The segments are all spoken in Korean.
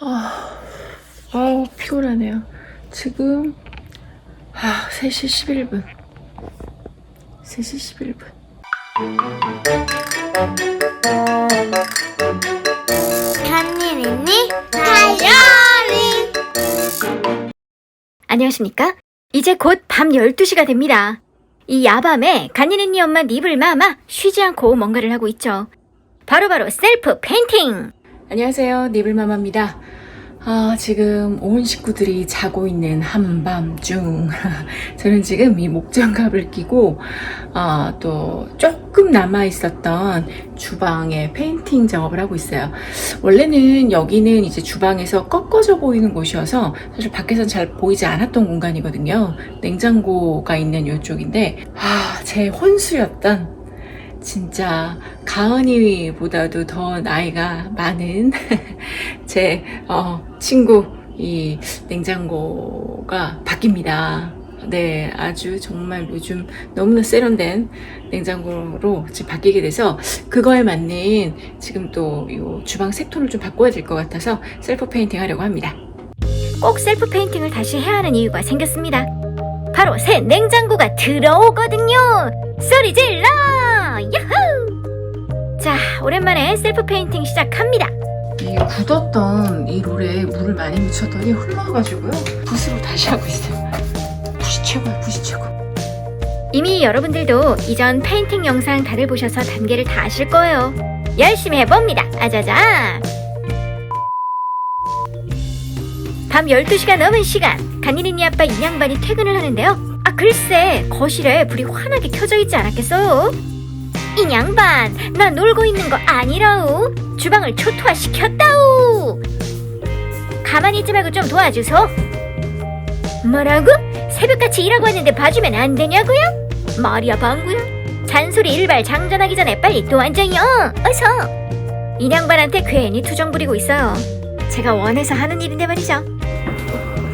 아, 아우, 피곤하네요. 지금, 아, 3시 11분. 3시 11분. 간일 있니? 다이어리 안녕하십니까? 이제 곧 밤 12시가 됩니다. 이 야밤에 간이는니 엄마 니블 마마 쉬지 않고 뭔가를 하고 있죠. 바로바로 셀프 페인팅! 안녕하세요. 니블마마입니다. 아, 지금 온 식구들이 자고 있는 한밤중. 저는 지금 이 목장갑을 끼고, 아, 또 조금 남아있었던 주방에 페인팅 작업을 하고 있어요. 원래는 여기는 이제 주방에서 꺾어져 보이는 곳이어서 사실 밖에선 잘 보이지 않았던 공간이거든요. 냉장고가 있는 이쪽인데, 아, 제 혼수였던 진짜 가은이보다도 더 나이가 많은 제 어, 친구 이 냉장고가 바뀝니다. 네, 아주 정말 요즘 너무나 세련된 냉장고로 지금 바뀌게 돼서 그거에 맞는 지금 또 이 주방 색톤을 좀 바꿔야 될 것 같아서 셀프 페인팅 하려고 합니다. 꼭 셀프 페인팅을 다시 해야 하는 이유가 생겼습니다. 바로 새 냉장고가 들어오거든요! 소리 질러! 자, 오랜만에 셀프 페인팅 시작합니다. 이 굳었던 이 롤에 물을 많이 묻혔더니 흘러가지고요. 붓으로 다시 하고 있어요. 붓이 최고야, 붓이 최고. 이미 여러분들도 이전 페인팅 영상 다들 보셔서 단계를 다 아실 거예요. 열심히 해봅니다. 아자자! 밤 12시가 넘은 시간, 간이린이 아빠 인양반이 퇴근을 하는데요. 아, 글쎄, 거실에 불이 환하게 켜져 있지 않았겠어요? 인양반, 나 놀고 있는 거 아니라우. 주방을 초토화 시켰다우. 가만히 있지 말고 좀 도와주소. 뭐라고? 새벽같이 일하고 왔는데 봐주면 안 되냐고요? 말이야 방구야 잔소리 일발 장전하기 전에 빨리 또 앉아요 어서 인양반한테 괜히 투정 부리고 있어요 제가 원해서 하는 일인데 말이죠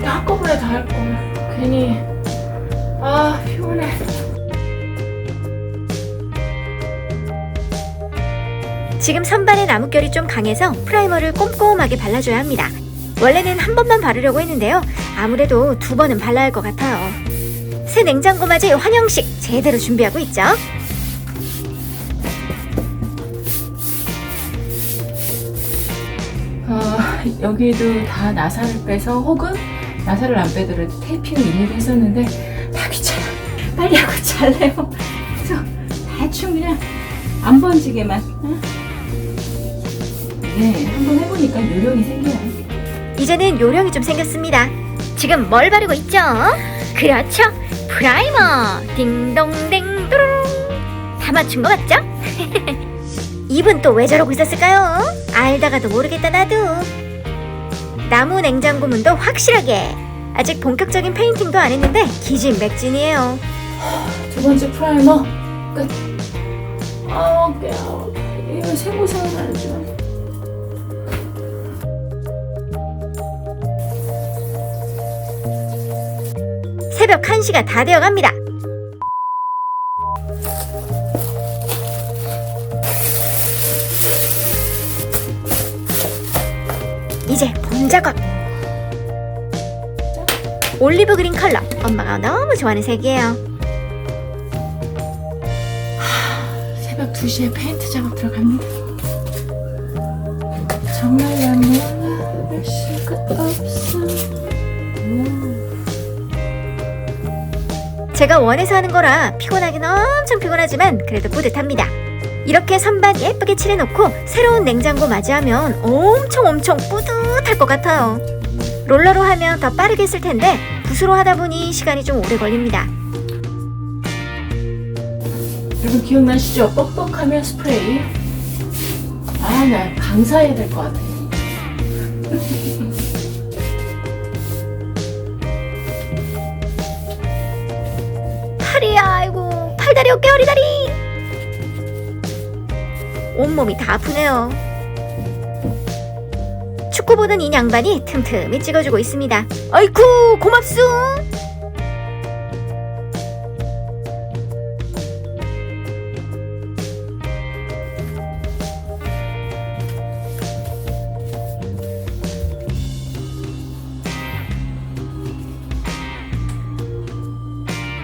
한꺼번에 다 할 걸. 괜히. 아, 피곤해. 지금 선반의 나뭇결이 좀 강해서 프라이머를 꼼꼼하게 발라줘야 합니다 원래는 한 번만 바르려고 했는데요 아무래도 두 번은 발라야 할 것 같아요 새 냉장고 맞이 환영식 제대로 준비하고 있죠 아, 여기도 다 나사를 빼서 혹은 나사를 안 빼더라도 테이핑을 일일이 했었는데 다 귀찮아. 빨리 하고 잘래요. 그래서 대충 그냥 안 번지게만. 응? 네, 한번 해보니까 요령이 생겨요. 이제는 요령이 좀 생겼습니다. 지금 뭘 바르고 있죠? 그렇죠. 프라이머. 딩동댕 뚜루룽. 다 맞춘 것 같죠? 입은 또 왜 저러고 있었을까요? 알다가도 모르겠다 나도. 나무 냉장고 문도 확실하게. 아직 본격적인 페인팅도 안 했는데 기진맥진이에요. 두 번째 프라이머 끝. 아, 깨워. 이거 새고생을 하죠. 새벽 1시가 다 되어 갑니다. 이제 봄 작업. 올리브 그린 컬러. 엄마가 너무 좋아하는 색이에요. 새벽 2시에 페인트 작업 들어갑니다. 정말야뭐 할수 없어. 제가 원해서 하는 거라 피곤하긴 엄청 피곤하지만 그래도 뿌듯합니다. 이렇게 선반 예쁘게 칠해놓고 새로운 냉장고 맞이하면 엄청 엄청 뿌듯할 것 같아요. 롤러로 하면 더 빠르게 쓸 텐데 붓으로 하다 보니 시간이 좀 오래 걸립니다. 여러분 기억나시죠? 뻑뻑하면 스프레이. 아, 나 강사해야 될 것 같아. 팔이야, 아이고, 팔다리, 어깨, 허리 다리. 온몸이 다 아프네요. 축구 보는 이 양반이 틈틈이 찍어주고 있습니다. 아이쿠, 고맙소.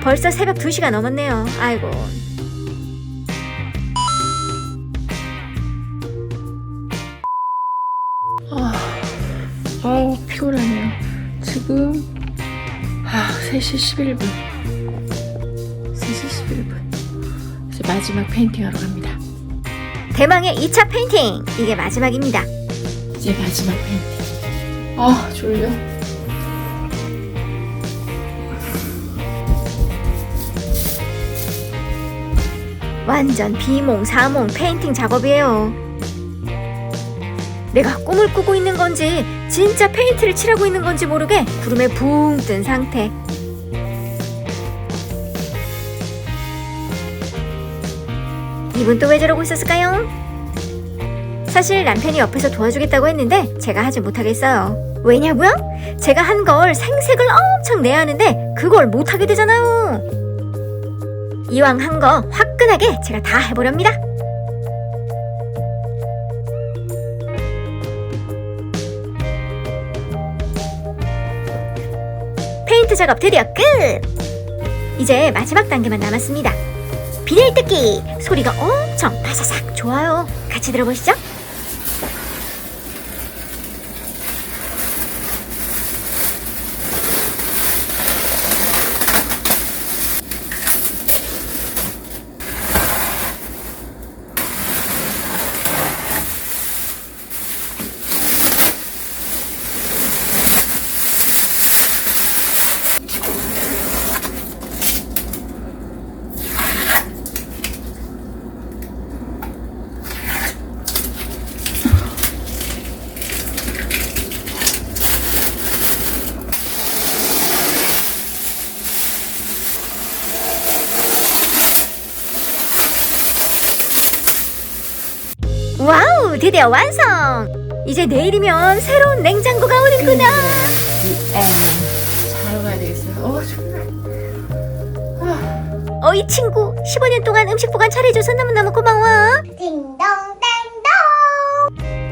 벌써 새벽 2시가 넘었네요. 아이고. 아, 아우 피곤하네요. 지금 아 3시 11분. 3시 11분. 이제 마지막 페인팅하러 갑니다. 대망의 2차 페인팅. 이게 마지막입니다. 이제 마지막 페인팅. 아 졸려. 완전 비몽사몽 페인팅 작업이에요. 내가 꿈을 꾸고 있는 건지 진짜 페인트를 칠하고 있는 건지 모르게 구름에 붕 뜬 상태. 이분 또 왜 저러고 있었을까요? 사실 남편이 옆에서 도와주겠다고 했는데 제가 하지 못하겠어요. 왜냐고요? 제가 한 걸 생색을 엄청 내야 하는데 그걸 못하게 되잖아요. 이왕 한 거 화끈하게 제가 다 해보렵니다. 페인트 작업 드디어 끝! 이제 마지막 단계만 남았습니다. 비닐 뜯기! 소리가 엄청 바사삭 좋아요. 같이 들어보시죠. 와우! 드디어 완성! 이제 내일이면 새로운 냉장고가 오는구나! 자러 가야 되겠어요. 어 정말. 아, 어이 친구 15년 동안 음식 보관 잘해줘서 너무너무 고마워 딩동댕동.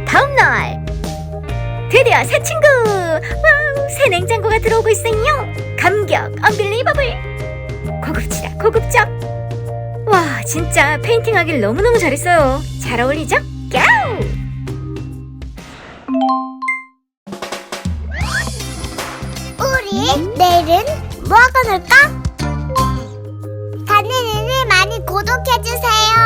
다음날 드디어 새 친구 와우 새 냉장고가 들어오고 있어요 감격 언빌리버블 고급지다 고급져 와 진짜 페인팅하길 너무너무 잘했어요 잘 어울리죠? 야우 우리 내일은 뭐가 놀까? 다니는을 많이 구독해주세요.